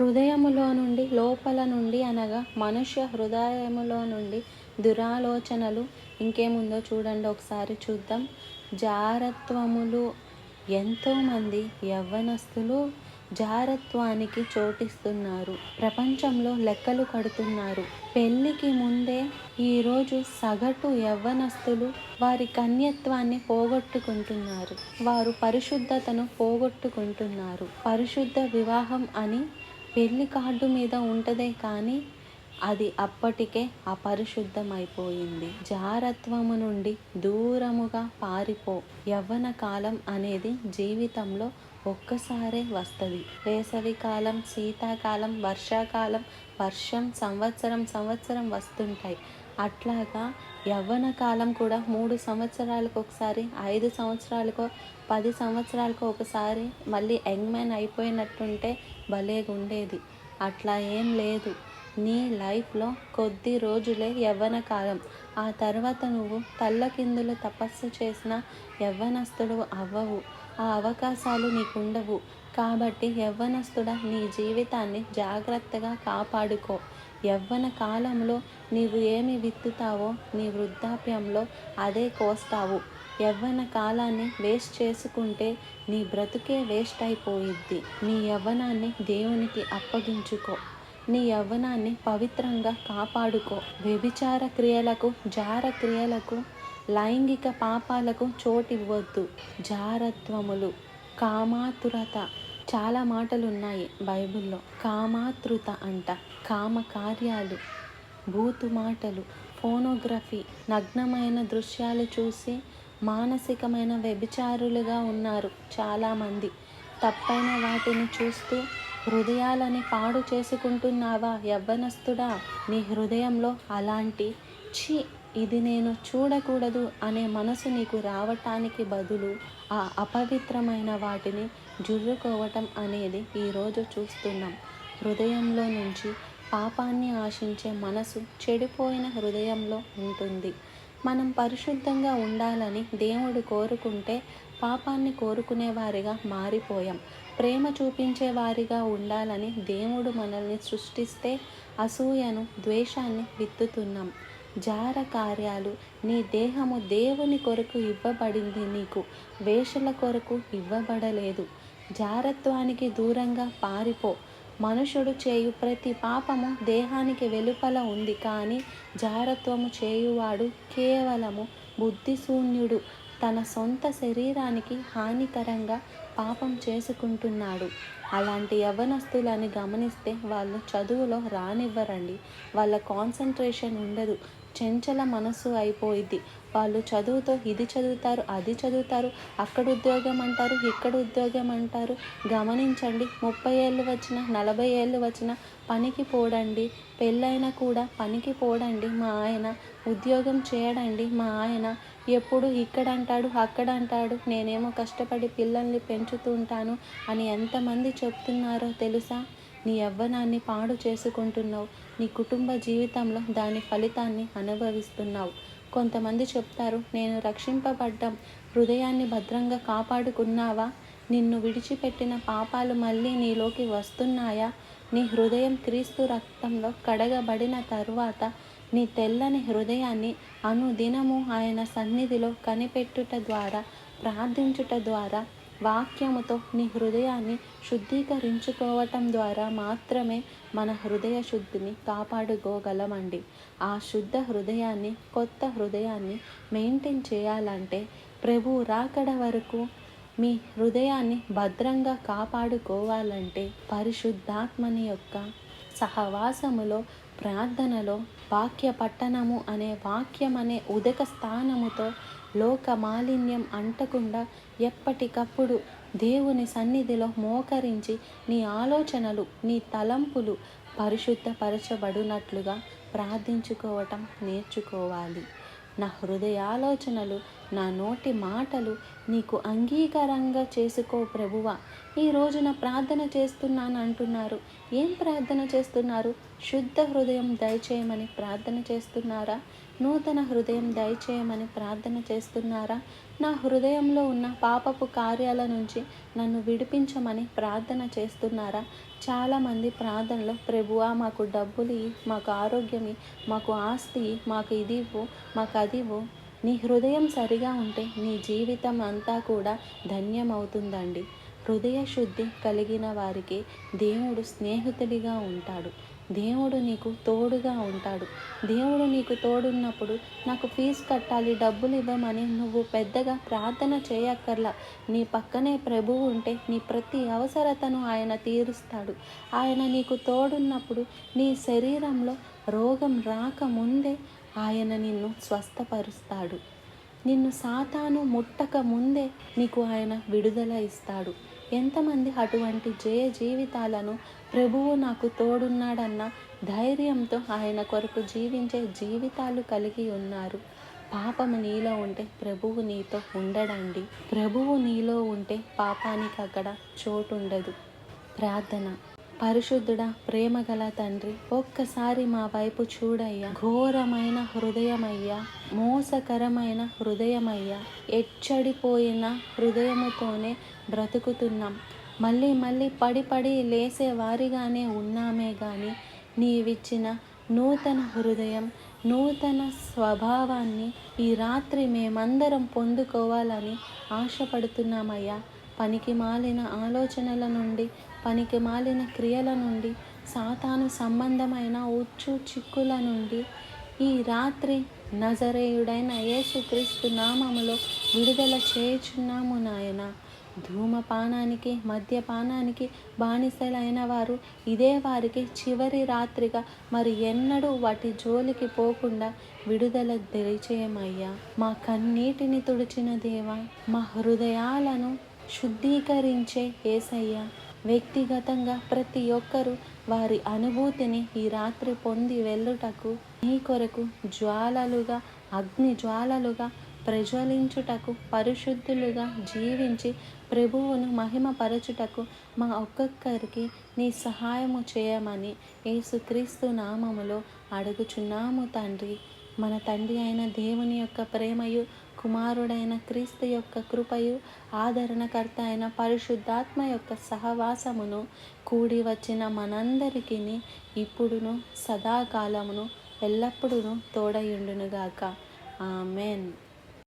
హృదయములో నుండి లోపల నుండి అనగా మనుష్య హృదయములో నుండి దురాలోచనలు ఇంకేముందో చూడండి ఒకసారి చూద్దాం. జారత్వములు ఎంతోమంది యవ్వనస్తులు జారత్వానికి చోటిస్తున్నారు. ప్రపంచంలో లెక్కలు కడుతున్నారు. పెళ్ళికి ముందే ఈరోజు సగటు యవ్వనస్తులు వారి కన్యత్వాన్ని పోగొట్టుకుంటున్నారు. వారు పరిశుద్ధతను పోగొట్టుకుంటున్నారు. పరిశుద్ధ వివాహం అని పెళ్ళి కార్డు మీద ఉంటుందే కానీ అది అప్పటికే అపరిశుద్ధమైపోయింది. జారత్వము నుండి దూరముగా పారిపో. యవ్వన కాలం అనేది జీవితంలో ఒక్కసారే వస్తుంది. వేసవి కాలం శీతాకాలం వర్షాకాలం వర్షం సంవత్సరం సంవత్సరం వస్తుంటాయి. అట్లాగా యవ్వన కాలం కూడా మూడు సంవత్సరాలకు ఒకసారి ఐదు సంవత్సరాలకో పది సంవత్సరాలకు ఒకసారి మళ్ళీ యంగ్ మ్యాన్ అయిపోయినట్టుంటే భలేగా ఉండేది అట్లా ఏం లేదు. నీ లైఫ్లో కొద్ది రోజులే యవ్వన కాలం ఆ తర్వాత నువ్వు తల్లకిందులు తపస్సు చేసిన యవ్వనస్తుడు అవ్వవు. ఆ అవకాశాలు నీకుండవు. కాబట్టి యవ్వనస్తుడ నీ జీవితాన్ని జాగ్రత్తగా కాపాడుకో. యవ్వన కాలంలో నీవు ఏమి విత్తుతావో నీ వృద్ధాప్యంలో అదే కోస్తావు. యవ్వన కాలాన్ని వేస్ట్ చేసుకుంటే నీ బ్రతుకే వేస్ట్ అయిపోయిద్ది. నీ యవ్వనాన్ని దేవునికి అప్పగించుకో. నీ యవ్వనాన్ని పవిత్రంగా కాపాడుకో. వ్యభిచార క్రియలకు జార క్రియలకు లైంగిక పాపాలకు చోటివ్వద్దు. జారత్వములు కామాతురత. చాలా మాటలు ఉన్నాయి బైబిల్లో. కామాతృత అంట. కామ కార్యాలు భూతు మాటలు ఫోనోగ్రఫీ నగ్నమైన దృశ్యాలు చూసి మానసికమైన వ్యభిచారులుగా ఉన్నారు చాలామంది. తప్పైన వాటిని చూస్తూ హృదయాలని పాడు చేసుకుంటున్నావా యవ్వనస్తుడా? నీ హృదయంలో అలాంటి ఛీ ఇది నేను చూడకూడదు అనే మనసు నీకు రావటానికి బదులు ఆ అపవిత్రమైన వాటిని జుర్రుకోవటం అనేది ఈరోజు చూస్తున్నాం. హృదయంలో నుంచి పాపాన్ని ఆశించే మనసు చెడిపోయిన హృదయంలో ఉంటుంది. మనం పరిశుద్ధంగా ఉండాలని దేవుడు కోరుకుంటే పాపాన్ని కోరుకునే వారిగా మారిపోయాం. ప్రేమ చూపించే వారిగా ఉండాలని దేవుడు మనల్ని సృష్టిస్తే అసూయను ద్వేషాన్ని విత్తుతున్నాం. జార కార్యాలు నీ దేహము దేవుని కొరకు ఇవ్వబడింది నీకు. వేషల కొరకు ఇవ్వబడలేదు. జారత్వానికి దూరంగా పారిపో. మనుషుడు చేయు ప్రతి పాపము దేహానికి వెలుపల ఉంది కానీ జారత్వము చేయువాడు కేవలము బుద్ధిశూన్యుడు. తన సొంత శరీరానికి హానికరంగా పాపం చేసుకుంటున్నాడు. అలాంటి యవనస్తులని గమనిస్తే వాళ్ళు చదువులో రానివ్వరండి. వాళ్ళ కాన్సన్ట్రేషన్ ఉండదు. చెంచల మనసు అయిపోయింది వాళ్ళు చదువుతో ఇది చదువుతారు అది చదువుతారు అక్కడ ఉద్యోగం అంటారు ఇక్కడ ఉద్యోగం అంటారు. గమనించండి ముప్పై ఏళ్ళు వచ్చిన నలభై ఏళ్ళు వచ్చిన పనికి పోడండి. పెళ్ళైనా కూడా పనికి పోడండి మా ఆయన. ఉద్యోగం చేయడండి మా ఆయన. ఎప్పుడు ఇక్కడ అంటాడు అక్కడ అంటాడు నేనేమో కష్టపడి పిల్లల్ని పెంచుతుంటాను అని ఎంతమంది చెప్తున్నారో తెలుసా? నీ యవ్వనాన్ని పాడు చేసుకుంటున్నావు. నీ కుటుంబ జీవితంలో దాని ఫలితాన్ని అనుభవిస్తున్నావు. కొంతమంది చెప్తారు నేను రక్షింపబడ్డం హృదయాన్ని భద్రంగా కాపాడుకున్నావా? నిన్ను విడిచిపెట్టిన పాపాలు మళ్ళీ నీలోకి వస్తున్నాయా? నీ హృదయం క్రీస్తు రక్తంలో కడగబడిన తరువాత నీ తెల్లని హృదయాన్ని అనుదినము ఆయన సన్నిధిలో కనిపెట్టుట ద్వారా ప్రార్థించుట ద్వారా వాక్యముతో నీ హృదయాన్ని శుద్ధీకరించుకోవటం ద్వారా మాత్రమే మన హృదయ శుద్ధిని కాపాడుకోగలమండి. ఆ శుద్ధ హృదయాన్ని కొత్త హృదయాన్ని మెయింటైన్ చేయాలంటే ప్రభు రాకడ వరకు మీ హృదయాన్ని భద్రంగా కాపాడుకోవాలంటే పరిశుద్ధాత్మని యొక్క సహవాసములో ప్రార్థనలో వాక్య పట్టణము అనే వాక్యం అనే ఉదక స్థానముతో లోక మాలిన్యం అంటకుండా ఎప్పటికప్పుడు దేవుని సన్నిధిలో మోకరించి నీ ఆలోచనలు నీ తలంపులు పరిశుద్ధపరచబడినట్లుగా ప్రార్థించుకోవటం నేర్చుకోవాలి. నా హృదయాలోచనలు నా నోటి మాటలు నీకు అంగీకారంగా చేసుకో ప్రభువా. ఈ రోజున ప్రార్థన చేస్తున్నాను అంటున్నారు. ఏం ప్రార్థన చేస్తున్నారు? శుద్ధ హృదయం దయచేయమని ప్రార్థన చేస్తున్నారా? నూతన హృదయం దయచేయమని ప్రార్థన చేస్తున్నారా? నా హృదయంలో ఉన్న పాపపు కార్యాల నుంచి నన్ను విడిపించమని ప్రార్థన చేస్తున్నారా? చాలామంది ప్రార్థనలో ప్రభువా మాకు డబ్బులు మాకు ఆరోగ్యం మాకు ఆస్తి మాకు ఇదివు మాకు అదివు నీ హృదయం సరిగా ఉంటే నీ జీవితం అంతా కూడా ధన్యమవుతుందండి. హృదయ శుద్ధి కలిగిన వారికి దేవుడు స్నేహితుడిగా ఉంటాడు. దేవుడు నీకు తోడుగా ఉంటాడు. దేవుడు నీకు తోడున్నప్పుడు నాకు ఫీజు కట్టాలి డబ్బులు ఇవ్వమని నువ్వు పెద్దగా ప్రార్థన చేయక్కర్లా. నీ పక్కనే ప్రభువు ఉంటే నీ ప్రతి అవసరతను ఆయన తీరుస్తాడు. ఆయన నీకు తోడున్నప్పుడు నీ శరీరంలో రోగం రాకముందే ఆయన నిన్ను స్వస్థపరుస్తాడు. నిన్ను సాతాను ముట్టక ముందే నీకు ఆయన విడుదల ఇస్తాడు. ఎంతమంది అటువంటి జయ జీవితాలను ప్రభువు నాకు తోడున్నాడన్న ధైర్యంతో ఆయన కొరకు జీవించే జీవితాలు కలిగి ఉన్నారు. పాపము నీలో ఉంటే ప్రభువు నీతో ఉండడండి. ప్రభువు నీలో ఉంటే పాపానికి అక్కడ చోటు ఉండదు ప్రార్థన. పరిశుద్ధుడా ప్రేమగల తండ్రి ఒక్కసారి మా వైపు చూడయ్యా. ఘోరమైన హృదయమయ్యా మోసకరమైన హృదయమయ్యా. ఎచ్చడిపోయిన హృదయముతోనే బ్రతుకుతున్నాం. మళ్ళీ మళ్ళీ పడి పడి లేసే వారిగానే ఉన్నామే కానీ నీవిచ్చిన నూతన హృదయం నూతన స్వభావాన్ని ఈ రాత్రి మేమందరం పొందుకోవాలని ఆశపడుతున్నామయ్యా. పనికి మాలిన ఆలోచనల నుండి పనికి మాలిన క్రియల నుండి సాతాను సంబంధమైన ఉచ్చు చిక్కుల నుండి ఈ రాత్రి నజరేయుడైన యేసుక్రీస్తు నామములో విడుదల చేయుచున్నాము నాయన. ధూమపానానికి మద్యపానానికి బానిసలైన వారు ఇదే వారికి చివరి రాత్రిగా మరి ఎన్నడూ వాటి జోలికి పోకుండా విడుదల దయచేయమయ్యా. మా కన్నీటిని తుడిచిన దేవా మా హృదయాలను శుద్ధీకరించే ఏసయ్య. వ్యక్తిగతంగా ప్రతి ఒక్కరూ వారి అనుభూతిని ఈ రాత్రి పొంది వెళ్ళుటకు నీ కొరకు జ్వాలలుగా అగ్ని జ్వాలలుగా ప్రజ్వలించుటకు పరిశుద్ధులుగా జీవించి ప్రభువును మహిమపరచుటకు మా ఒక్కొక్కరికి నీ సహాయము చేయమని యేసుక్రీస్తు నామములో అడుగుచున్నాము తండ్రి. మన తండ్రి అయిన దేవుని యొక్క ప్రేమయు కుమారుడైన క్రీస్తు యొక్క కృపయు ఆదరణకర్త అయిన పరిశుద్ధాత్మ యొక్క సహవాసమును కూడి వచ్చిన మనందరికీ ఇప్పుడును సదాకాలమును ఎల్లప్పుడూ తోడయుండునుగాక. ఆమెన్.